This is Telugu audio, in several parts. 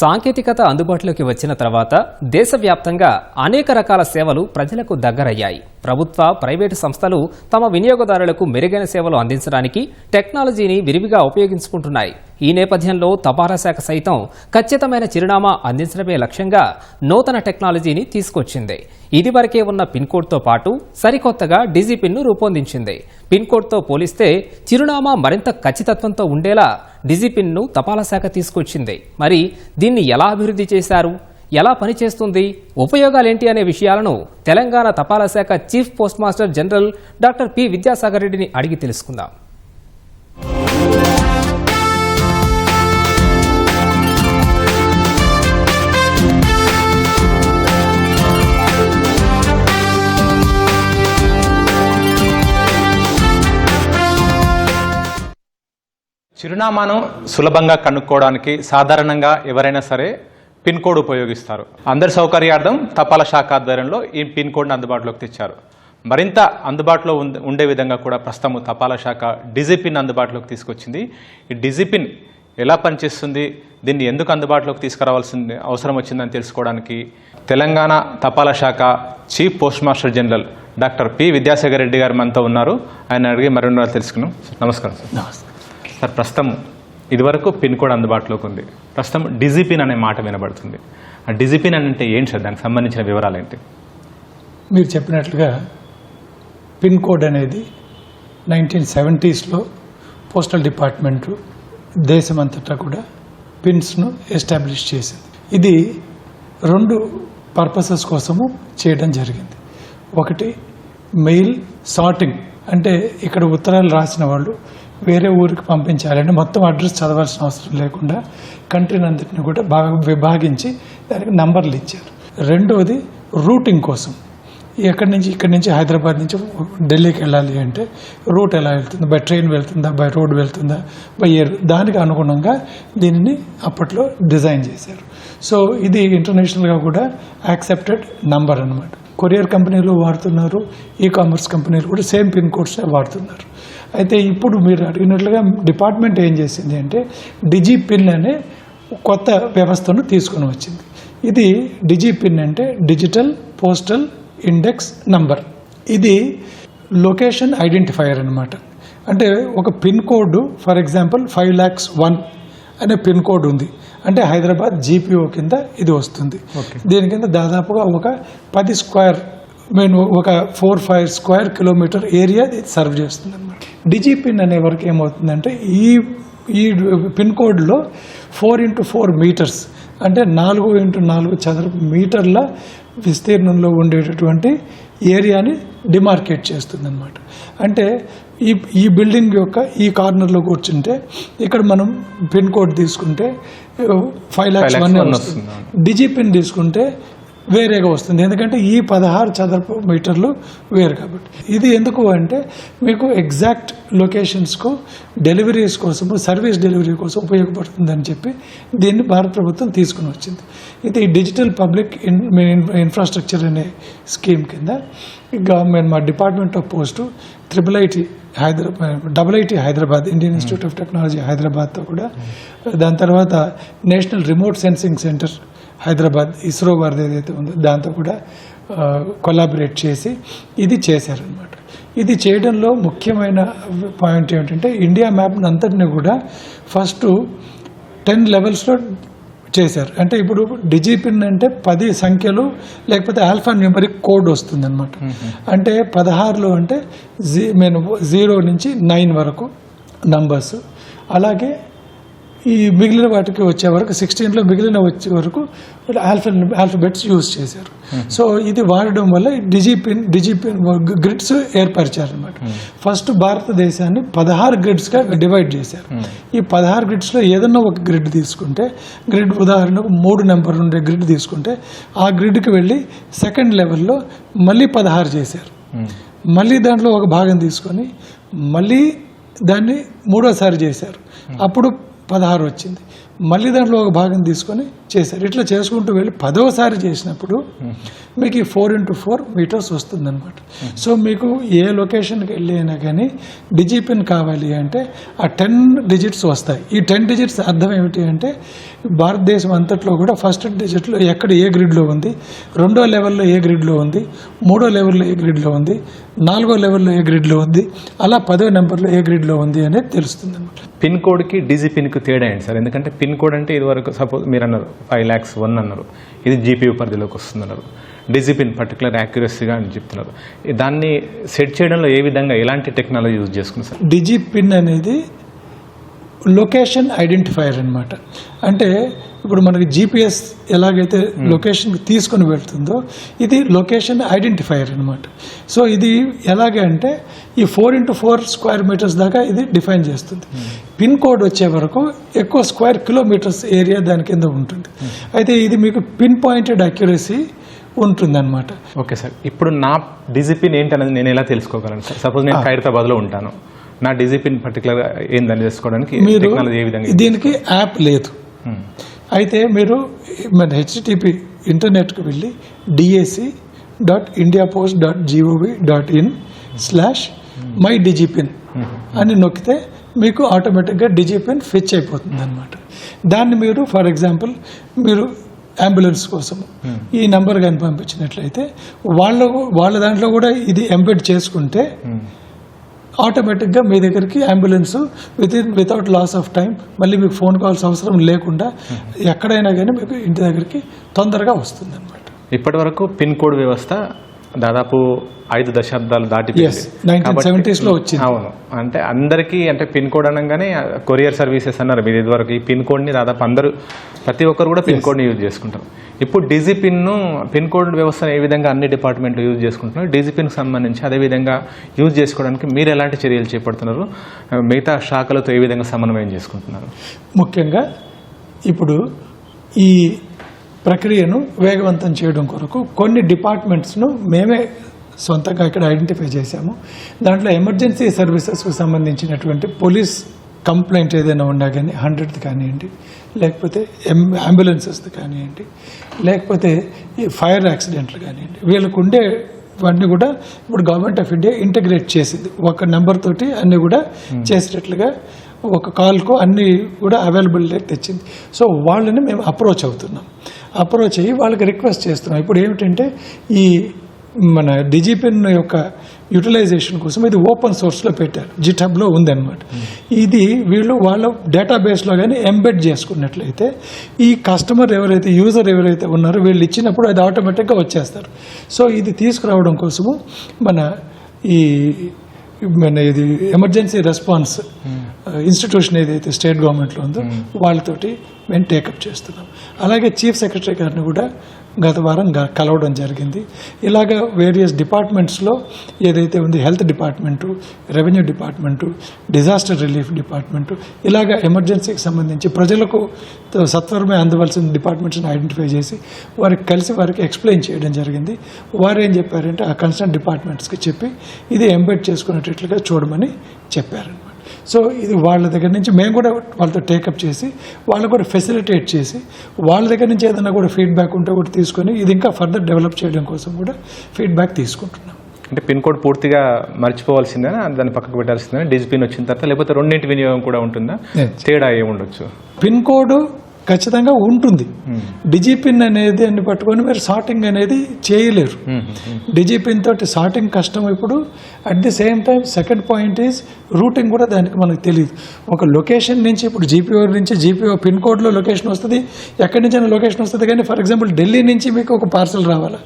సాంకేతికత అందుబాటులోకి వచ్చిన తర్వాత దేశవ్యాప్తంగా అనేక రకాల సేవలు ప్రజలకు దగ్గరయ్యాయి. ప్రభుత్వ ప్రైవేటు సంస్థలు తమ వినియోగదారులకు మెరుగైన సేవలు అందించడానికి టెక్నాలజీని విరివిగా ఉపయోగించుకుంటున్నాయి. ఈ నేపథ్యంలో తపాలా శాఖ సైతం ఖచ్చితమైన చిరునామా అందించడమే లక్ష్యంగా నూతన టెక్నాలజీని తీసుకొచ్చింది. ఇదివరకే ఉన్న పిన్కోడ్తో పాటు సరికొత్తగా డిజిపిన్ను రూపొందించింది. పిన్కోడ్తో పోలిస్తే చిరునామా మరింత ఖచ్చితత్వంతో ఉండేలా డిజిపిన్ను తపాలా శాఖ తీసుకొచ్చింది. మరి దీన్ని ఎలా అభివృద్ధి చేశారు? ఎలా పనిచేస్తుంది ఉపయోగాలేంటి అనే విషయాలను తెలంగాణ తపాలా శాఖ chief post master general doctor P Vidyasagar రెడ్డిని అడిగి తెలుసుకుందాం. చిరునామాను సులభంగా కనుక్కోవడానికి సాధారణంగా ఎవరైనా సరే పిన్ కోడ్ ఉపయోగిస్తారు. అందరి సౌకర్యార్థం తపాలా శాఖ ఆధ్వర్యంలో ఈ పిన్ కోడ్ని అందుబాటులోకి తెచ్చారు. మరింత అందుబాటులో ఉండే విధంగా కూడా ప్రస్తుతం తపాలా శాఖ డిజిపిన్ అందుబాటులోకి తీసుకొచ్చింది. ఈ డిజిపిన్ ఎలా పనిచేస్తుంది? దీన్ని ఎందుకు అందుబాటులోకి తీసుకురావాల్సిన అవసరం వచ్చిందని తెలుసుకోవడానికి తెలంగాణ తపాలా శాఖ chief post master general doctor P Vidyasagar Reddy గారు మనతో ఉన్నారు. ఆయన అడిగి మరిన్ని తెలుసుకున్నాం నమస్కారం సార్. సార్ ప్రస్తుతం ఇదివరకు పిన్ కోడ్ అందుబాటులోకి ఉంది. ప్రస్తుతం డిజిపిన్ అనే మాట వినబడుతుంది. ఆ డిజిపిన్ అని అంటే ఏంటి సార్? దానికి సంబంధించిన వివరాలు ఏంటి? మీరు చెప్పినట్లుగా పిన్ కోడ్ అనేది నైన్టీన్ సెవెంటీస్లో పోస్టల్ డిపార్ట్మెంటు దేశమంతటా కూడా పిన్స్ను ఎస్టాబ్లిష్ చేసింది. ఇది రెండు పర్పసెస్ కోసము చేయడం జరిగింది. ఒకటి మెయిల్ సార్టింగ్. అంటే ఇక్కడ ఉత్తరాలు రాసిన వాళ్ళు వేరే ఊరికి పంపించాలని మొత్తం అడ్రస్ చదవాల్సిన అవసరం లేకుండా కంట్రీని అంతటిని కూడా బాగా విభాగించి దానికి నంబర్లు ఇచ్చారు. రెండవది రూటింగ్ కోసం. ఎక్కడి నుంచి ఇక్కడి నుంచి హైదరాబాద్ నుంచి ఢిల్లీకి వెళ్ళాలి అంటే రూట్ ఎలా వెళ్తుందా? బై ట్రైన్ వెళ్తుందా? బై రోడ్ వెళ్తుందా? బై ఎయిర్ దానికి అనుగుణంగా దీనిని అప్పట్లో డిజైన్ చేశారు. సో ఇది ఇంటర్నేషనల్గా కూడా యాక్సెప్టెడ్ నంబర్ అన్నమాట. కొరియర్ కంపెనీలు వాడుతున్నారు ఈ కామర్స్ కంపెనీలు కూడా సేమ్ పిన్ కోడ్స్ వాడుతున్నారు. అయితే ఇప్పుడు మీరు అడిగినట్లుగా డిపార్ట్మెంట్ ఏం చేసింది అంటే డిజిపిన్ అనే కొత్త వ్యవస్థను తీసుకొని వచ్చింది. ఇది డిజిపిన్ అంటే డిజిటల్ పోస్టల్ ఇండెక్స్ నంబర్. ఇది లొకేషన్ ఐడెంటిఫైయర్ అనమాట అంటే ఒక pin code for example five lakhs one అనే పిన్ కోడ్ ఉంది. అంటే హైదరాబాద్ జీపీఓ కింద ఇది వస్తుంది. దీని కింద దాదాపుగా ఒక పది స్క్వేర్ మీన్ ఒక four five square kilometer area serve చేస్తుంది అనమాట డిజి పిన్ అనే వరకు ఏమవుతుందంటే ఈ ఈ పిన్ కోడ్లో ఫోర్ ఇంటూ ఫోర్ మీటర్స్ అంటే నాలుగు ఇంటూ నాలుగు చదరపు మీటర్ల విస్తీర్ణంలో ఉండేటటువంటి ఏరియాని డిమార్కేట్ చేస్తుంది అనమాట అంటే ఈ ఈ బిల్డింగ్ యొక్క ఈ కార్నర్లో కూర్చుంటే ఇక్కడ మనం పిన్ కోడ్ తీసుకుంటే five lakhs one. DIGIPIN తీసుకుంటే వేరేగా వస్తుంది. ఎందుకంటే ఈ పదహారు చదరపు మీటర్లు వేరు కాబట్టి. ఇది ఎందుకు అంటే మీకు ఎగ్జాక్ట్ లొకేషన్స్కు డెలివరీస్ కోసము సర్వీస్ డెలివరీ కోసం ఉపయోగపడుతుందని చెప్పి దీన్ని భారత ప్రభుత్వం తీసుకుని వచ్చింది. ఇది డిజిటల్ పబ్లిక్ ఇన్ ఇన్ఫ్రాస్ట్రక్చర్ అనే స్కీమ్ కింద గవర్నమెంట్ మా department of post triple IT Hyderabad double IT Hyderabad Indian institute of technology హైదరాబాద్తో కూడా. దాని తర్వాత national remote sensing center Hyderabad ISRO వారిది ఏదైతే ఉందో దాంతో కూడా కొలాబరేట్ చేసి ఇది చేశారనమాట ఇది చేయడంలో ముఖ్యమైన పాయింట్ ఏమిటంటే ఇండియా మ్యాప్ అంతటిని కూడా ఫస్ట్ టెన్ లెవెల్స్లో చేశారు. అంటే ఇప్పుడు డిజిపిన్ అంటే పది సంఖ్యలు లేకపోతే ఆల్ఫా న్యూమరిక్ కోడ్ వస్తుంది అనమాట అంటే పదహారులో అంటే జీ నేను జీరో నుంచి నైన్ వరకు నంబర్స్. అలాగే ఈ మిగిలిన వాటికి వచ్చే వరకు సిక్స్టీన్లో మిగిలిన వచ్చే వరకు ఆల్ఫా ఆల్ఫబెట్స్ యూజ్ చేశారు. సో ఇది వాడడం వల్ల డిజిపిన్ డిజిపిన్ గ్రిడ్స్ ఏర్పరిచారనమాట ఫస్ట్ భారతదేశాన్ని పదహారు గ్రిడ్స్గా డివైడ్ చేశారు. ఈ పదహారు గ్రిడ్స్లో ఏదన్నా ఒక గ్రిడ్ తీసుకుంటే గ్రిడ్ ఉదాహరణకు మూడు నెంబర్ ఉండే గ్రిడ్ తీసుకుంటే ఆ గ్రిడ్కి వెళ్ళి సెకండ్ లెవెల్లో మళ్ళీ పదహారు చేశారు. మళ్ళీ దాంట్లో ఒక భాగం తీసుకొని మళ్ళీ దాన్ని మూడోసారి చేశారు. అప్పుడు పదహారు వచ్చింది. మళ్ళీ దాంట్లో ఒక భాగం తీసుకొని చేశారు. ఇట్లా చేసుకుంటూ వెళ్ళి పదోసారి చేసినప్పుడు మీకు ఈ ఫోర్ ఇంటూ ఫోర్ మీటర్స్ వస్తుందన్నమాట. సో మీకు ఏ లొకేషన్కి వెళ్ళి అయినా కానీ డిజిపిన్ కావాలి అంటే ఆ టెన్ డిజిట్స్ వస్తాయి. ఈ టెన్ డిజిట్స్ అర్థం ఏమిటి అంటే భారతదేశం అంతట్లో కూడా ఫస్ట్ డిజిట్లో ఎక్కడ ఏ గ్రిడ్లో ఉంది? రెండో లెవెల్లో ఏ గ్రిడ్లో ఉంది? మూడో లెవెల్లో ఏ గ్రిడ్లో ఉంది? నాలుగో లెవెల్లో ఏ గ్రిడ్లో ఉంది? అలా పదో నెంబర్లో ఏ గ్రిడ్లో ఉంది అనేది తెలుస్తుంది అనమాట పిన్ కోడ్కి డీజీ పిన్కి తేడా ఏంటి సార్? ఎందుకంటే పిన్ కోడ్ అంటే ఇదివరకు సపోజ్ మీరు అన్నారు ఫైవ్ ల్యాక్స్ వన్ అన్నారు. ఇది జీపీయూ పరిధిలోకి వస్తుంది అన్నారు. డీజీ పిన్ పర్టికులర్ యాక్యురసీగా అని చెప్తున్నారు. దాన్ని సెట్ చేయడంలో ఏ విధంగా ఎలాంటి టెక్నాలజీ యూజ్ చేసుకున్నారు సార్? డిజి పిన్ అనేది లొకేషన్ ఐడెంటిఫైయర్ అన్నమాట. అంటే ఇప్పుడు మనకి జీపీఎస్ ఎలాగైతే లొకేషన్కి తీసుకొని వెళ్తుందో ఇది లొకేషన్ ఐడెంటిఫైయర్ అన్నమాట. సో ఇది ఎలాగే అంటే ఈ four into four square meters దాకా ఇది డిఫైన్ చేస్తుంది. పిన్ కోడ్ వచ్చే వరకు ఎక్కువ స్క్వేర్ కిలోమీటర్స్ ఏరియా దాని కింద ఉంటుంది. అయితే ఇది మీకు పిన్ పాయింటెడ్ అక్యురసీ ఉంటుందన్నమాట. Okay sir. ఇప్పుడు నా డీజీ పిన్ ఏంటి అనేది నేను ఎలా తెలుసుకోగలను సార్? సపోజ్ నేను ఖైరతాబాద్లో ఉంటాను. నా డీజీ పిన్ పర్టికులర్ ఏందని తెలుసుకోవడానికి మీరు టెక్నాలజీ ఏ విధంగా దీనికి యాప్ లేదు. Hmm. అయితే మీరు మన హెచ్టిటిపి ఇంటర్నెట్కి వెళ్ళి DAC dot India post dot gov dot in slash my DIGIPIN అని నొక్కితే మీకు ఆటోమేటిక్గా డిజిపిన్ ఫిచ్ అయిపోతుంది అనమాట దాన్ని మీరు ఫర్ ఎగ్జాంపుల్ మీరు అంబులెన్స్ కోసం ఈ నెంబర్ కానీ పంపించినట్లయితే వాళ్ళ వాళ్ళ దాంట్లో కూడా ఇది ఎంబెడ్ చేసుకుంటే ఆటోమేటిక్గా మీ దగ్గరికి ambulance within without loss of time మళ్ళీ మీకు ఫోన్ కాల్స్ అవసరం లేకుండా ఎక్కడైనా కానీ మీకు ఇంటి దగ్గరికి తొందరగా వస్తుంది అనమాట ఇప్పటి వరకు పిన్ కోడ్ వ్యవస్థ దాదాపు ఐదు దశాబ్దాలు దాటి Yes, 1970s లో వచ్చింది. అవును. అంటే అందరికీ అంటే పిన్ కోడ్ అనగానే కొరియర్ సర్వీసెస్ అన్నారు. మీరు ఇదివరకు ఈ పిన్ కోడ్ని దాదాపు అందరూ ప్రతి ఒక్కరు కూడా పిన్ కోడ్ని యూజ్ చేసుకుంటారు. ఇప్పుడు డీజీ పిన్ను పిన్ కోడ్ వ్యవస్థను ఏ విధంగా అన్ని డిపార్ట్మెంట్లు యూజ్ చేసుకుంటున్నారు డీజీ పిన్కి సంబంధించి అదే విధంగా యూజ్ చేసుకోవడానికి మీరు ఎలాంటి చర్యలు చేపడుతున్నారు? మిగతా శాఖలతో ఏ విధంగా సమన్వయం చేసుకుంటున్నారు? ముఖ్యంగా ఇప్పుడు ఈ ప్రక్రియను వేగవంతం చేయడం కొరకు కొన్ని డిపార్ట్మెంట్స్ను మేమే సొంతంగా ఇక్కడ ఐడెంటిఫై చేశాము. దాంట్లో ఎమర్జెన్సీ సర్వీసెస్కు సంబంధించినటువంటి పోలీస్ కంప్లైంట్ ఏదైనా ఉన్నా కానీ హండ్రెడ్ది కానివ్వండి లేకపోతే ఎం అంబులెన్సెస్ది కానివ్వండి లేకపోతే ఈ ఫైర్ యాక్సిడెంట్లు కానివ్వండి వీళ్ళకు ఉండే వాటిని కూడా ఇప్పుడు గవర్నమెంట్ ఆఫ్ ఇండియా ఇంటగ్రేట్ చేసింది. ఒక నెంబర్ తోటి అన్ని కూడా చేసేటట్లుగా ఒక కాల్కు అన్ని కూడా అవైలబిలిటీ తెచ్చింది. సో వాళ్ళని మేము అప్రోచ్ అవుతున్నాం. అప్రోచ్ అయ్యి వాళ్ళకి రిక్వెస్ట్ చేస్తున్నాం. ఇప్పుడు ఏమిటంటే ఈ మన డిజిపిన్ యొక్క యూటిలైజేషన్ కోసం ఇది ఓపెన్ సోర్స్లో పెట్టారు. జిటబ్లో ఉందన్నమాట. ఇది వీళ్ళు వాళ్ళ డేటాబేస్లో కానీ ఎంబెడ్ చేసుకున్నట్లయితే ఈ కస్టమర్ ఎవరైతే యూజర్ ఎవరైతే ఉన్నారో వీళ్ళు ఇచ్చినప్పుడు అది ఆటోమేటిక్గా వచ్చేస్తారు. సో ఇది తీసుకురావడం కోసము మన ఈ మన ఇది ఎమర్జెన్సీ రెస్పాన్స్ ఇన్స్టిట్యూషన్ ఏదైతే స్టేట్ గవర్నమెంట్లో ఉందో వాళ్ళతోటి మేము టేకప్ చేస్తున్నాం. అలాగే చీఫ్ సెక్రటరీ గారిని కూడా గత వారం కలవడం జరిగింది. ఇలాగ వేరియస్ డిపార్ట్మెంట్స్లో ఏదైతే ఉంది health department revenue department disaster relief department ఇలాగ ఎమర్జెన్సీకి సంబంధించి ప్రజలకు సత్వరమే అందవలసిన డిపార్ట్మెంట్స్ని ఐడెంటిఫై చేసి వారికి కలిసి వారికి ఎక్స్ప్లెయిన్ చేయడం జరిగింది. వారు ఏం చెప్పారంటే ఆ కన్సర్న్ డిపార్ట్మెంట్స్కి చెప్పి ఇది ఎంబెడ్ చేసుకునేటట్లుగా చూడమని చెప్పారు. సో ఇది వాళ్ళ దగ్గర నుంచి మేము కూడా వాళ్ళతో టేకప్ చేసి వాళ్ళు కూడా ఫెసిలిటేట్ చేసి వాళ్ళ దగ్గర నుంచి ఏదైనా కూడా ఫీడ్బ్యాక్ ఉంటే కూడా తీసుకొని ఇది ఇంకా ఫర్దర్ డెవలప్ చేయడం కోసం కూడా ఫీడ్బ్యాక్ తీసుకుంటున్నాం. అంటే పిన్ కోడ్ పూర్తిగా మర్చిపోవాల్సిందేనా? దాన్ని పక్కకు పెట్టాల్సిందేనా? డిజి పిన్ వచ్చిన తర్వాత లేకపోతే రెండింటి వినియోగం కూడా ఉంటుందా. తేడా ఏముండొచ్చు? పిన్ కోడ్ ఖచ్చితంగా ఉంటుంది. డిజిపిన్ అనేది అని పట్టుకొని మీరు సార్టింగ్ అనేది చేయలేరు. డిజిపిన్ తోటి సార్టింగ్ కష్టం ఇప్పుడు. At the same time second point is routing కూడా దానికి మనకు తెలియదు ఒక లొకేషన్ నుంచి ఇప్పుడు జీపీఓ నుంచి జీపీఓ పిన్ కోడ్లో లొకేషన్ వస్తుంది. ఎక్కడి నుంచైనా లొకేషన్ వస్తుంది కానీ ఫర్ ఎగ్జాంపుల్ ఢిల్లీ నుంచి మీకు ఒక పార్సల్ రావాలా?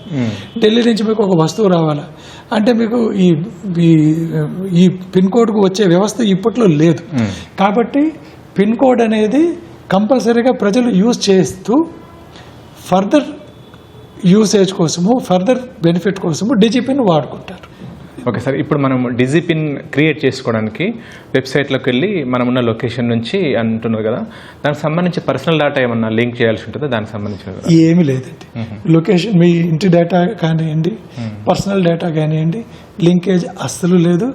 ఢిల్లీ నుంచి మీకు ఒక వస్తువు రావాలా? అంటే మీకు ఈ ఈ- ఈ పిన్ కోడ్కు వచ్చే వ్యవస్థ ఇప్పట్లో లేదు. కాబట్టి పిన్ కోడ్ అనేది కంపల్సరీగా ప్రజలు యూజ్ చేస్తూ ఫర్దర్ యూసేజ్ కోసము ఫర్దర్ బెనిఫిట్ కోసము డిజిపిన్ వాడుకుంటారు. ఓకే సార్ ఇప్పుడు మనం డిజి పిన్ క్రియేట్ చేసుకోవడానికి వెబ్సైట్లోకి వెళ్ళి మనం ఉన్న లొకేషన్ నుంచి అంటున్నారు కదా దానికి సంబంధించి పర్సనల్ డేటా ఏమన్నా లింక్ చేయాల్సి ఉంటుందా? దానికి సంబంధించి ఏమీ లేదండి. లొకేషన్ మీ ఇంటి డేటా కానివ్వండి పర్సనల్ డేటా కానివ్వండి లింకేజ్ అస్సలు లేదు.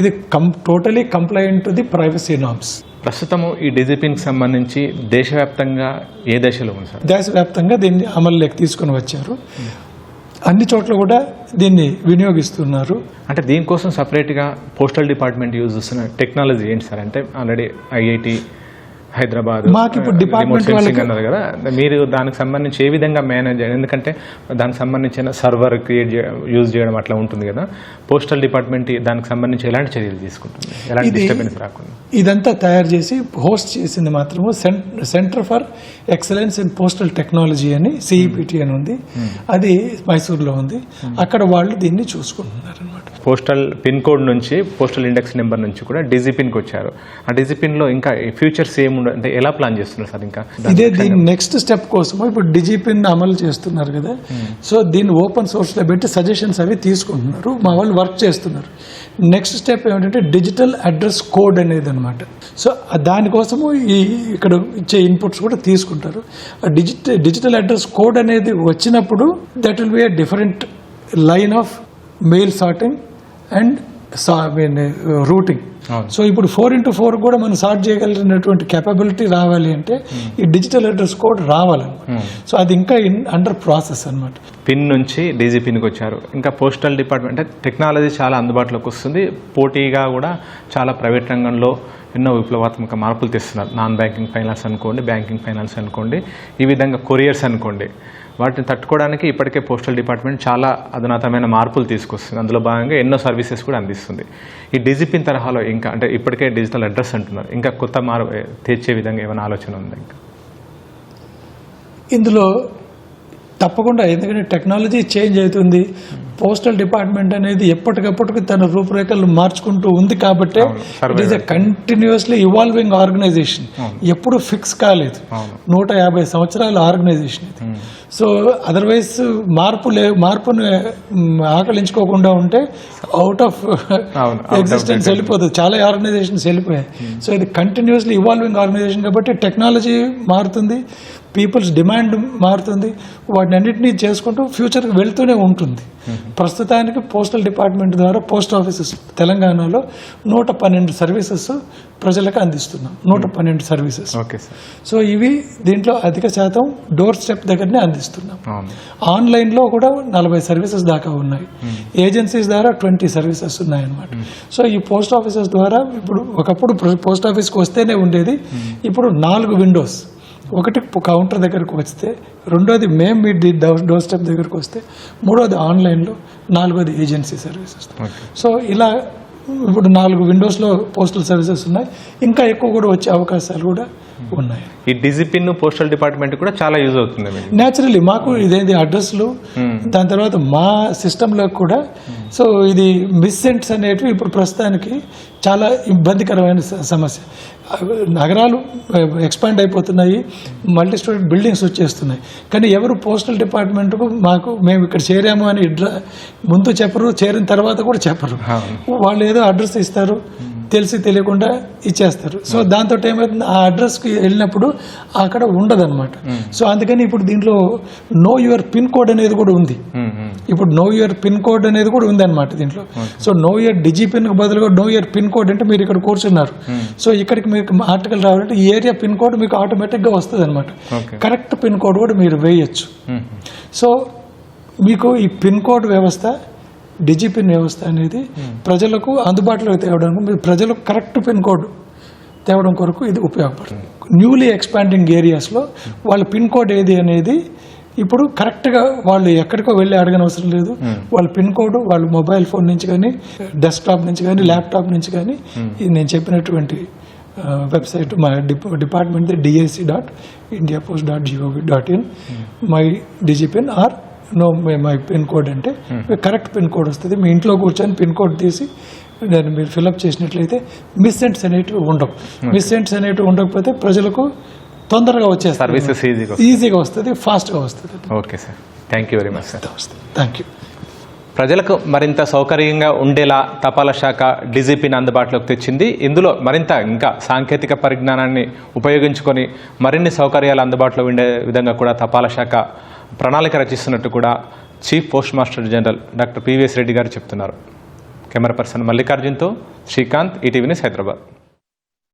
ఇది కం totally compliant to the privacy norms. ప్రస్తుతము ఈ డిజి పిన్కి సంబంధించి దేశవ్యాప్తంగా ఏ దశలో ఉంది సార్? దేశవ్యాప్తంగా దీన్ని అమల్లోకి తీసుకొని వచ్చారు. అన్ని చోట్ల కూడా దీన్ని వినియోగిస్తున్నారు. అంటే దీనికోసం సపరేట్గా పోస్టల్ డిపార్ట్మెంట్ యూజ్ చేస్తున్న టెక్నాలజీ ఏంటి సార్? అంటే ఆల్రెడీ ఐఐటి హైదరాబాద్ మాకు ఇప్పుడు డిపార్ట్మెంట్ వాళ్ళకి- అన్నారు కదా. మీరు దానికి సంబంధించి ఏ విధంగా మేనేజ్ చేయాలి? ఎందుకంటే దానికి సంబంధించిన సర్వర్ క్రియేట్ యూజ్ చేయడం అట్లా ఉంటుంది కదా. పోస్టల్ డిపార్ట్మెంట్ దానికి సంబంధించి ఎలాంటి చర్యలు తీసుకుంటుంది? ఎలాంటి డిస్టర్బెన్స్ రాకుండా. ఇదంతా తయారు చేసి హోస్ట్ చేసింది మాత్రము centre for excellence in postal technology అని సిఈపిటి అని ఉంది. అది మైసూర్లో ఉంది. అక్కడ వాళ్ళు దీన్ని చూసుకుంటున్నారు అనమాట పోస్టల్ పిన్ కోడ్ నుంచి పోస్టల్ ఇండెక్స్ నెంబర్ నుంచి కూడా డిజి పిన్కి వచ్చారు ఆ డిజి పిన్లో ఇంకా ఫ్యూచర్స్ ఏముండ అంటే ఎలా ప్లాన్ చేస్తున్నారు సార్ ఇంకా? ఇదే దీని నెక్స్ట్ స్టెప్ కోసము ఇప్పుడు డిజిపిన్ అమలు చేస్తున్నారు కదా. సో దీన్ని ఓపెన్ సోర్స్లో పెట్టి సజెషన్స్ అవి తీసుకుంటున్నారు. మా వాళ్ళు వర్క్ చేస్తున్నారు. నెక్స్ట్ స్టెప్ ఏమిటంటే డిజిటల్ అడ్రస్ కోడ్ అనేది అనమాట సో దానికోసము ఈ ఇక్కడ ఇచ్చే ఇన్పుట్స్ కూడా తీసుకుంటారు. డిజిటల్ డిజిటల్ అడ్రస్ కోడ్ అనేది వచ్చినప్పుడు that will be a different line of mail sorting. And mean routing. So ఇప్పుడు ఫోర్ ఇంటూ ఫోర్ కూడా మనం సార్ట్ చేయగలిగినటువంటి కెపబిలిటీ రావాలి అంటే ఈ డిజిటల్ అడ్రస్ కోడ్ రావాలన్నమాట. సో అది ఇంకా అండర్ ప్రాసెస్ అన్నమాట. పిన్ నుంచి డీజీ పిన్కి వచ్చారు. ఇంకా పోస్టల్ డిపార్ట్మెంట్ అంటే టెక్నాలజీ చాలా అందుబాటులోకి వస్తుంది. పోటీగా కూడా చాలా ప్రైవేట్ రంగంలో ఎన్నో విప్లవాత్మక మార్పులు తెస్తున్నారు. నాన్ బ్యాంకింగ్ ఫైనాన్స్ అనుకోండి బ్యాంకింగ్ ఫైనాన్స్ అనుకోండి ఈ విధంగా కొరియర్స్ అనుకోండి. వాటిని తట్టుకోవడానికి ఇప్పటికే పోస్టల్ డిపార్ట్మెంట్ చాలా అధునాతమైన మార్పులు తీసుకొస్తుంది. అందులో భాగంగా ఎన్నో సర్వీసెస్ కూడా అందిస్తుంది. ఈ డిజిపిన్ తరహాలో ఇంకా అంటే ఇప్పటికే డిజిటల్ అడ్రస్ అంటున్నారు. ఇంకా కొత్త మారు తెచ్చే విధంగా ఏమైనా ఆలోచన ఉందా ఇంకా? ఇందులో తప్పకుండా ఎందుకంటే టెక్నాలజీ చేంజ్ అవుతుంది. పోస్టల్ డిపార్ట్మెంట్ అనేది ఎప్పటికప్పటికి తన రూపురేఖలు మార్చుకుంటూ ఉంది కాబట్టి it is a continuously evolving organisation ఎప్పుడు ఫిక్స్ కాలేదు. నూట యాభై సంవత్సరాల ఆర్గనైజేషన్ ఇది. సో అదర్వైజ్ మార్పు లే మార్పును ఆకలించుకోకుండా ఉంటే అవుట్ ఆఫ్ ఎగ్జిస్టెన్స్. వెళ్ళిపోతుంది చాలా ఆర్గనైజేషన్స్ వెళ్ళిపోయాయి. సో ఇది కంటిన్యూస్లీ ఇవాల్వింగ్ ఆర్గనైజేషన్ కాబట్టి టెక్నాలజీ మారుతుంది. పీపుల్స్ డిమాండ్ మారుతుంది. వాటిని అన్నింటినీ చేసుకుంటూ ఫ్యూచర్కి వెళ్తూనే ఉంటుంది. ప్రస్తుతానికి పోస్టల్ డిపార్ట్మెంట్ ద్వారా పోస్ట్ ఆఫీసెస్ తెలంగాణలో నూట పన్నెండు సర్వీసెస్ ప్రజలకు అందిస్తున్నాం. నూట పన్నెండు సర్వీసెస్ సో ఇవి దీంట్లో అధిక శాతం డోర్ స్టెప్ దగ్గరనే అందిస్తున్నాం. ఆన్లైన్లో కూడా నలభై సర్వీసెస్ దాకా ఉన్నాయి. ఏజెన్సీస్ ద్వారా ట్వంటీ సర్వీసెస్ ఉన్నాయన్నమాట. సో ఈ పోస్ట్ ఆఫీసెస్ ద్వారా ఇప్పుడు ఒకప్పుడు పోస్ట్ ఆఫీస్కి వస్తేనే ఉండేది. ఇప్పుడు నాలుగు విండోస్ ఒకటి కౌంటర్ దగ్గరకు వస్తే రెండోది మేము మీ డోర్ స్టెప్ దగ్గరకు వస్తే మూడోది ఆన్లైన్లో నాలుగోది ఏజెన్సీ సర్వీసెస్ సో ఇలా ఇప్పుడు నాలుగు విండోస్లో పోస్టల్ సర్వీసెస్ ఉన్నాయి. ఇంకా ఎక్కువ కూడా వచ్చే అవకాశాలు కూడా ఉన్నాయి. ఈ డిజిపిన్ పోస్టల్ డిపార్ట్మెంట్ కూడా చాలా యూజ్ అవుతుంది మీకు న్యాచురలీ మాకు ఇదేంటి అడ్రస్లు. దాని తర్వాత మా సిస్టంలో కూడా సో ఇది మిస్సెంట్స్ అనేటివి ఇప్పుడు ప్రస్తుతానికి చాలా ఇబ్బందికరమైన సమస్య. నగరాలు ఎక్స్పాండ్ అయిపోతున్నాయి మల్టీ స్టోరీ బిల్డింగ్స్ వచ్చేస్తున్నాయి. కానీ ఎవరు పోస్టల్ డిపార్ట్మెంట్కు మాకు మేము ఇక్కడ చేరాము అని ముందు చెప్పరు చేరిన తర్వాత కూడా చెప్పరు. వాళ్ళు ఏదో అడ్రస్ ఇస్తారు. తెలిసి తెలియకుండా ఇచ్చేస్తారు. సో దాంతో ఏమవుతుంది ఆ అడ్రస్కి వెళ్ళినప్పుడు అక్కడ ఉండదన్నమాట. సో అందుకని ఇప్పుడు దీంట్లో నో యువర్ పిన్ కోడ్ అనేది కూడా ఉంది. మ్మ్. ఇప్పుడు నో యువర్ పిన్ కోడ్ అనేది కూడా ఉంది అనమాట దీంట్లో so know your digi pin బదులుగా నో ఇయర్ పిన్ కోడ్ అంటే మీరు ఇక్కడ కూర్చున్నారు. సో ఇక్కడికి మీకు ఆర్టికల్ రావాలంటే ఈ ఏరియా పిన్ కోడ్ మీకు ఆటోమేటిక్గా వస్తుంది అనమాట. కరెక్ట్ పిన్ కోడ్ కూడా మీరు వేయచ్చు. సో మీకు ఈ పిన్ కోడ్ వ్యవస్థ డిజి పిన్ వ్యవస్థ అనేది ప్రజలకు అందుబాటులోకి తేవడానికి ప్రజలకు కరెక్ట్ పిన్ కోడ్ తేవడం కొరకు ఇది ఉపయోగపడుతుంది. న్యూలీ ఎక్స్పాండింగ్ ఏరియాస్లో వాళ్ళ పిన్ కోడ్ ఏది అనేది ఇప్పుడు కరెక్ట్గా వాళ్ళు ఎక్కడికో వెళ్ళి అడగనవసరం లేదు. వాళ్ళ పిన్ కోడ్ వాళ్ళ మొబైల్ ఫోన్ నుంచి కానీ డెస్క్టాప్ నుంచి కానీ ల్యాప్టాప్ నుంచి కానీ ఇది నేను చెప్పినటువంటి వెబ్సైట్ మా depot department DAC dot India post dot gov dot in my DIGIPIN or know my pin code అంటే కరెక్ట్ పిన్ కోడ్ వస్తుంది. మీ ఇంట్లో కూర్చొని పిన్ కోడ్ తీసి దాన్ని మీరు ఫిల్అప్ చేసినట్లయితే మిస్సెంట్స్ అనేటివి ఉండవు. మిస్సెంట్స్ అనేటివి ఉండకపోతే ప్రజలకు తొందరగా వచ్చేస్తారు సర్వీసెస్ ఈజీగా ఈజీగా వస్తుంది. ఫాస్ట్గా వస్తుంది okay sir thank you very much sir thank you ప్రజలకు మరింత సౌకర్యంగా ఉండేలా తపాలా శాఖ డిజిపిని అందుబాటులోకి తెచ్చింది. ఇందులో మరింత ఇంకా సాంకేతిక పరిజ్ఞానాన్ని ఉపయోగించుకొని మరిన్ని సౌకర్యాలు అందుబాటులో ఉండే విధంగా కూడా తపాలా శాఖ ప్రణాళిక రచిస్తున్నట్టు కూడా chief postmaster general doctor PVS Reddy గారు చెప్తున్నారు. కెమెరా పర్సన్ మల్లికార్జున్తో శ్రీకాంత్ ఈటీవీ న్యూస్ హైదరాబాద్.